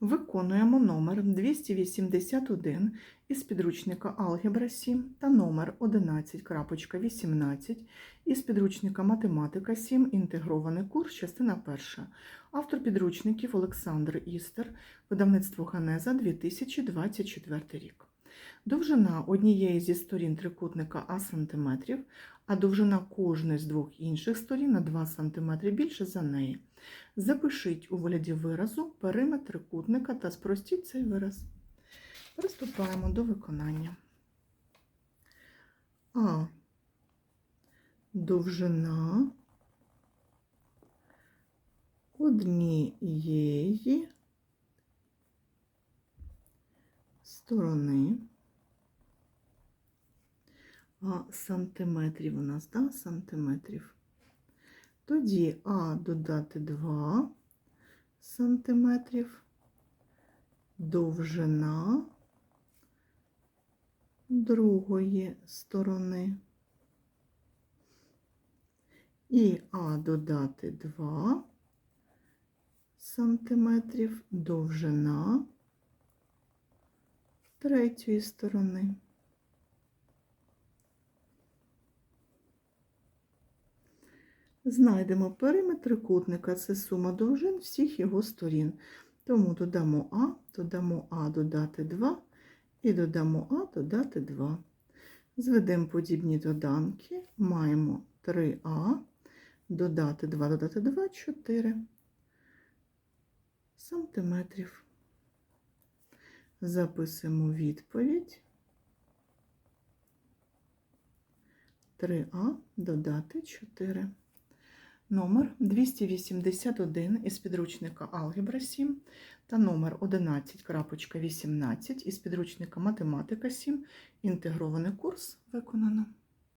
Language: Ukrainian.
Виконуємо номер 281 із підручника Алгебра 7 та номер 11.18 із підручника Математика 7. Інтегрований курс, частина перша. Автор підручників Олександр Істер, видавництво Ганеза 2024 рік. Довжина однієї зі сторін трикутника А сантиметрів, а довжина кожної з двох інших сторін на 2 см більше за неї. Запишіть у вигляді виразу периметр трикутника та спростіть цей вираз. Приступаємо до виконання. А. Довжина однієї сторони. Сантиметрів у нас, да, сантиметрів. Тоді А додати 2 сантиметрів, довжина другої сторони. І А додати 2 сантиметрів, довжина третьої сторони. Знайдемо периметр трикутника, це сума довжин всіх його сторін. Тому додамо А, додамо А додати 2 і додамо А додати 2. Зведемо подібні доданки, маємо 3А, додати 2, додати 2, 4 сантиметрів. Записуємо відповідь. 3А додати 4. Номер 281 із підручника Алгебра 7 та номер 11.18 із підручника Математика 7. Інтегрований курс виконано.